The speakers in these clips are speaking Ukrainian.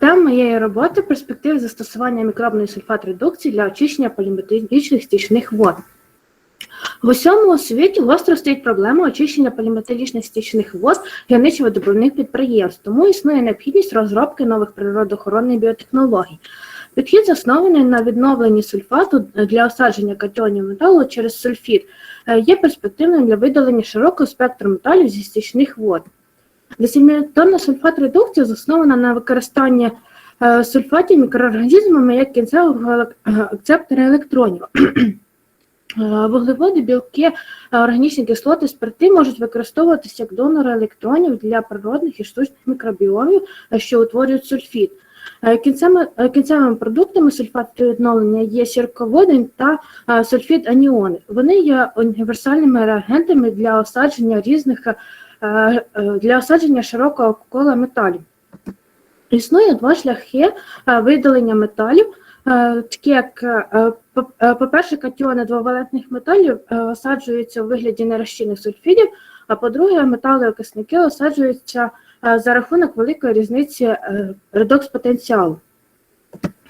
Та- моєї роботи перспективи застосування мікробної сульфат редукції для очищення поліметалічних стічних вод. В усьому світі гостро стоїть проблема очищення поліметалічних стічних вод гірничо-видобувних підприємств, тому існує необхідність розробки нових природоохоронних біотехнологій. Підхід заснований на відновленні сульфату для осадження катіонів металу через сульфід, е, є перспективним для видалення широкого спектру металів зі стічних вод. Десимітонна сульфат редукція заснована на використанні е, сульфатів мікроорганізмами як кінцевого е, акцептора електронів. Е, Вуглеводи, білки, органічні кислоти, спирти можуть використовуватися як донори електронів для природних і штучних мікробіомів, що утворюють сульфід. Е, Кінцевими, кінцевими продуктами сульфату відновлення є сірководень та сульфід аніони. Вони є універсальними реагентами для осадження різних для осадження широкого кола металів. Існує два шляхи е, видалення металів, е, такі як, е, по- е, по-перше, катіони двовалентних металів е, осаджуються у вигляді нерозчинних сульфідів, а по-друге, метали окисники осаджуються е, за рахунок великої різниці е, редокс-потенціалу.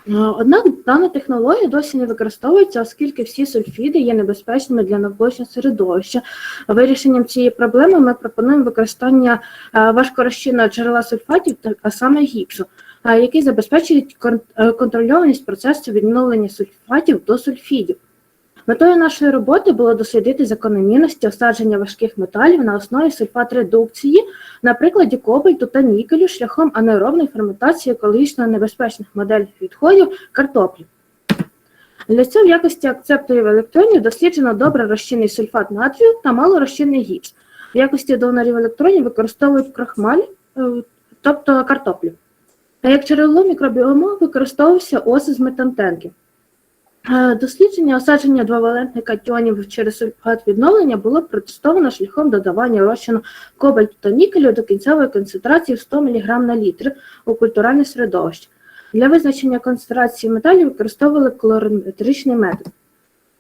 Е, Однак дана технологія досі не використовується, оскільки всі сульфіди є небезпечними для навколишнього середовища. Вирішенням цієї проблеми ми пропонуємо використання е, важкорозчинного джерела сульфатів, а саме гіпсу, е, який забезпечує контрольованість процесу відновлення сульфатів до сульфідів. Метою нашої роботи було дослідити закономірності осадження важких металів на основі сульфат-редукції на прикладі кобальту та нікелю шляхом анаеробної ферментації екологічно небезпечних моделей відходів картоплі. Для цього в якості акцепторів електронів досліджено добре розчинний сульфат натрію та малорозчинний гіпс. В якості донорів електронів використовують крахмаль, е, тобто картоплю. А як джерело мікробіому використовувався осиз метантенки. Е, Дослідження осадження двовалентних катіонів через сульфат відновлення було протестовано шляхом додавання розчину кобальту та нікелю до кінцевої концентрації в 100 мг на літр у культуральне середовище. Для визначення концентрації металів використовували колориметричний метод.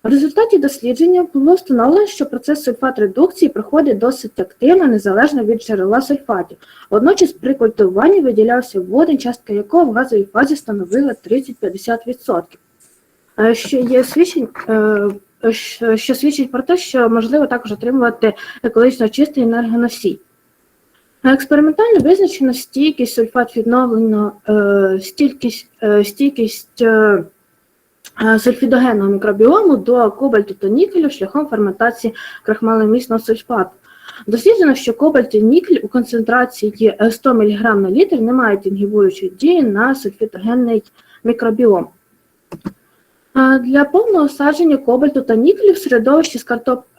В результаті дослідження було встановлено, що процес сульфат-редукції проходить досить активно, незалежно від джерела сульфатів. Водночас при культуванні виділявся водень, частка якого в газовій фазі становила 30-50%. Е, Що є свідчень, е, що- що свідчить про те, що можливо також отримувати екологічно чистий енергоносій. Експериментально визначено стійкість сульфат відновлено, е, стійкість, е, стійкість е, е, сульфідогенного мікробіому до кобальту та нікелю шляхом ферментації крахмаломісного сульфату. Досліджено, що кобальт і нікель у концентрації е, 100 мг на літр не мають інгібуючої дії на сульфітогенний мікробіом. Для повного осадження кобальту та нікелю в середовищі з,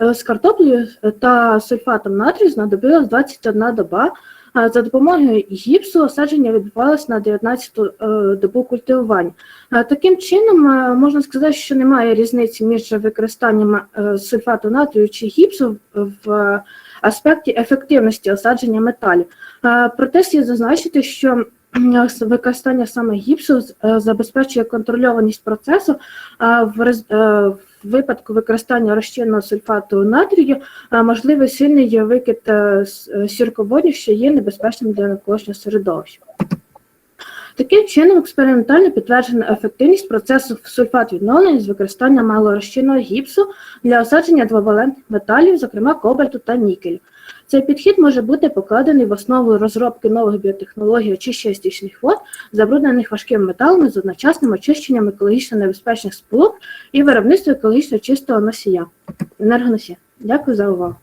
е, з картоплею та сульфатом натрію знадобилась 21 доба. За допомогою гіпсу осадження відбувалося на 19-ту е, добу культивування. Таким чином, е, можна сказати, що немає різниці між використанням е, сульфату натрію чи гіпсу в е, аспекті ефективності осадження металів. Е, Проте слід зазначити, що використання саме гіпсу е, забезпечує контрольованість процесу, е, в випадку використання розчинного сульфату натрію е, можливий сильний викид с- сірководнів, що є небезпечним для навколишнього середовища. Таким чином, експериментально підтверджена ефективність процесу сульфат відновлення з використанням малорозчинного гіпсу для осадження двовалентних металів, зокрема кобальту та нікелю. Цей підхід може бути покладений в основу розробки нових біотехнологій очищення стічних вод, забруднених важкими металами з одночасним очищенням екологічно небезпечних сполук і виробництво екологічно чистого носія енергоносія. Дякую за увагу.